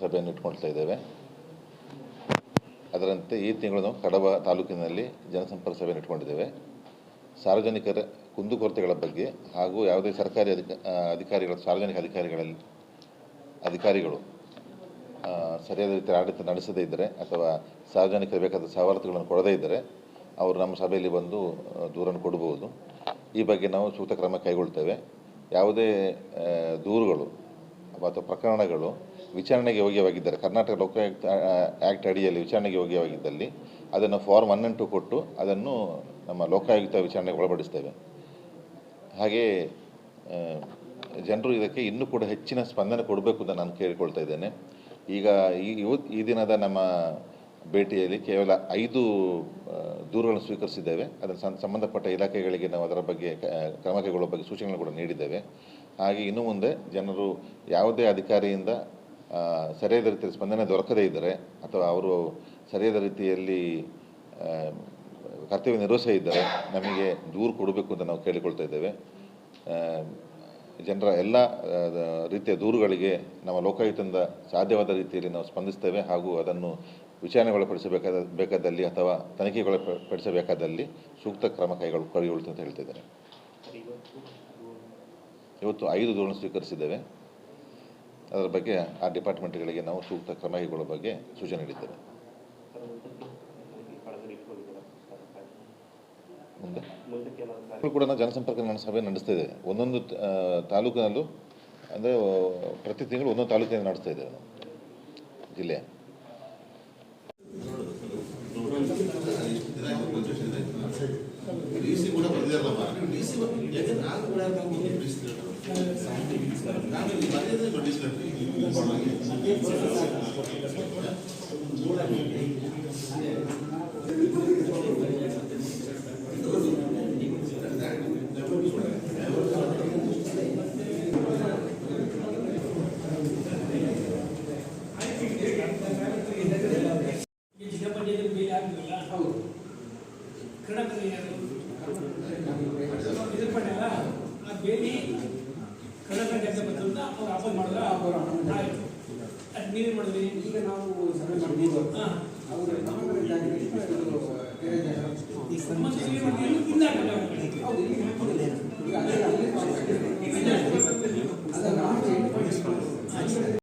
ಸಭೆಯನ್ನು ಇಟ್ಕೊಳ್ತಾ ಇದ್ದೇವೆ. ಅದರಂತೆ ಈ ತಿಂಗಳು ನಾವು ಕಡಬ ತಾಲೂಕಿನಲ್ಲಿ ಜನಸಂಪರ್ಕ ಸಭೆಯನ್ನು ಇಟ್ಕೊಂಡಿದ್ದೇವೆ. ಸಾರ್ವಜನಿಕರ ಕುಂದುಕೊರತೆಗಳ ಬಗ್ಗೆ ಹಾಗೂ ಯಾವುದೇ ಸರ್ಕಾರಿ ಅಧಿಕ ಅಧಿಕಾರಿಗಳ, ಸಾರ್ವಜನಿಕ ಅಧಿಕಾರಿಗಳಲ್ಲಿ, ಅಧಿಕಾರಿಗಳು ಸರಿಯಾದ ರೀತಿಯಲ್ಲಿ ಆಡಳಿತ ನಡೆಸದೇ ಇದ್ದರೆ ಅಥವಾ ಸಾರ್ವಜನಿಕರಿಗೆ ಬೇಕಾದ ಸವಲತ್ತುಗಳನ್ನು ಕೊಡದೇ ಇದ್ದರೆ ಅವರು ನಮ್ಮ ಸಭೆಯಲ್ಲಿ ಬಂದು ದೂರನ್ನು ಕೊಡಬಹುದು. ಈ ಬಗ್ಗೆ ನಾವು ಸೂಕ್ತ ಕ್ರಮ ಕೈಗೊಳ್ತೇವೆ. ಯಾವುದೇ ದೂರುಗಳು ಅಥವಾ ಪ್ರಕರಣಗಳು ವಿಚಾರಣೆಗೆ ಯೋಗ್ಯವಾಗಿದ್ದಾರೆ, ಕರ್ನಾಟಕ ಲೋಕಾಯುಕ್ತ ಆ್ಯಕ್ಟ್ ಅಡಿಯಲ್ಲಿ ವಿಚಾರಣೆಗೆ ಯೋಗ್ಯವಾಗಿದ್ದಲ್ಲಿ ಅದನ್ನು ಫಾರ್ಮ್ ಒನ್ ಟು ಕೊಟ್ಟು ಅದನ್ನು ನಮ್ಮ ಲೋಕಾಯುಕ್ತ ವಿಚಾರಣೆಗೆ ಒಳಪಡಿಸ್ತೇವೆ. ಹಾಗೆಯೇ ಜನರು ಇದಕ್ಕೆ ಇನ್ನೂ ಕೂಡ ಹೆಚ್ಚಿನ ಸ್ಪಂದನೆ ಕೊಡಬೇಕು ಅಂತ ನಾನು ಕೇಳಿಕೊಳ್ತಾ ಇದ್ದೇನೆ. ಈಗ ಈ ದಿನದ ನಮ್ಮ ಭೇಟಿಯಲ್ಲಿ ಕೇವಲ ಐದು ದೂರುಗಳನ್ನು ಸ್ವೀಕರಿಸಿದ್ದೇವೆ. ಅದನ್ನು ಸಂಬಂಧಪಟ್ಟ ಇಲಾಖೆಗಳಿಗೆ ನಾವು ಅದರ ಬಗ್ಗೆ ಕ್ರಮ ಕೈಗೊಳ್ಳುವ ಬಗ್ಗೆ ಸೂಚನೆಗಳನ್ನು ಕೂಡ ನೀಡಿದ್ದೇವೆ. ಹಾಗೆ ಇನ್ನು ಮುಂದೆ ಜನರು ಯಾವುದೇ ಅಧಿಕಾರಿಯಿಂದ ಸರಿಯಾದ ರೀತಿಯಲ್ಲಿ ಸ್ಪಂದನೆ ದೊರಕದೇ ಇದ್ದರೆ ಅಥವಾ ಅವರು ಸರಿಯಾದ ರೀತಿಯಲ್ಲಿ ಕರ್ತವ್ಯ ನಿರ್ವಹಿಸೇ ಇದ್ದರೆ ನಮಗೆ ದೂರು ಕೊಡಬೇಕು ಅಂತ ನಾವು ಕೇಳಿಕೊಳ್ತಾ ಇದ್ದೇವೆ. ಜನರ ಎಲ್ಲ ರೀತಿಯ ದೂರುಗಳಿಗೆ ನಮ್ಮ ಲೋಕಾಯುಕ್ತದಿಂದ ಸಾಧ್ಯವಾದ ರೀತಿಯಲ್ಲಿ ನಾವು ಸ್ಪಂದಿಸ್ತೇವೆ ಹಾಗೂ ಅದನ್ನು ವಿಚಾರಣೆಗೊಳಪಡಿಸಬೇಕಾದ ಬೇಕಾದಲ್ಲಿ ಅಥವಾ ತನಿಖೆಗೊಳಪಡಿಸಬೇಕಾದಲ್ಲಿ ಸೂಕ್ತ ಕ್ರಮ ಕೈಗೊಳ್ಳು ಕೈಗೊಳ್ಳುತ್ತೆ ಅಂತ ಹೇಳ್ತಿದ್ದಾರೆ ಇವತ್ತು ಐದು ದೂರನ್ನು ಸ್ವೀಕರಿಸಿದ್ದೇವೆ. ಅದರ ಬಗ್ಗೆ ಆ ಡಿಪಾರ್ಟ್ಮೆಂಟ್ಗಳಿಗೆ ನಾವು ಸೂಕ್ತ ಕ್ರಮ ಕೈಗೊಳ್ಳುವ ಬಗ್ಗೆ ಸೂಚನೆ ನೀಡಿದ್ದೇವೆ. ಮುಂದೆ? ಕೂಡ ಜನಸಂಪರ್ಕ ಸಭೆ ನಡೆಸ್ತಾ ಇದ್ದೇವೆ ಒಂದೊಂದು ತಾಲೂಕಿನಲ್ಲೂ, ಅಂದರೆ ಪ್ರತಿ ತಿಂಗಳು ಒಂದೊಂದು ತಾಲೂಕಿನಲ್ಲಿ ನಡೆಸ್ತಾ ಇದ್ದೇವೆ ನಾವು ನಾನು ಕೂಡ ಡಿ ಸಿ ನಾನು ಇಲ್ಲಿ ಬಂದಿದ್ದೆ ಡಿ ಸಿ ಈ ಜಿಲ್ಲಾ ಪಂಚಾಯತ್ ಬೇಲಿ ಆಗಿರಲ್ಲ ಹೌದು ಕನ್ನಡದಲ್ಲಿ ಇದ್ರ ಪಡೆಯಲ್ಲ ಆ ಅವ್ರು ಮಾಡಿದ್ರೆ ಆಯ್ತು. ಅದು ಮಾಡಿದ್ರಿ? ಈಗ ನಾವು ಸಭೆ ಮಾಡಿದ್ದೀವಿ ಅವರು ನಮ್ಮ ಹೌದು. ಇಲ್ಲಿ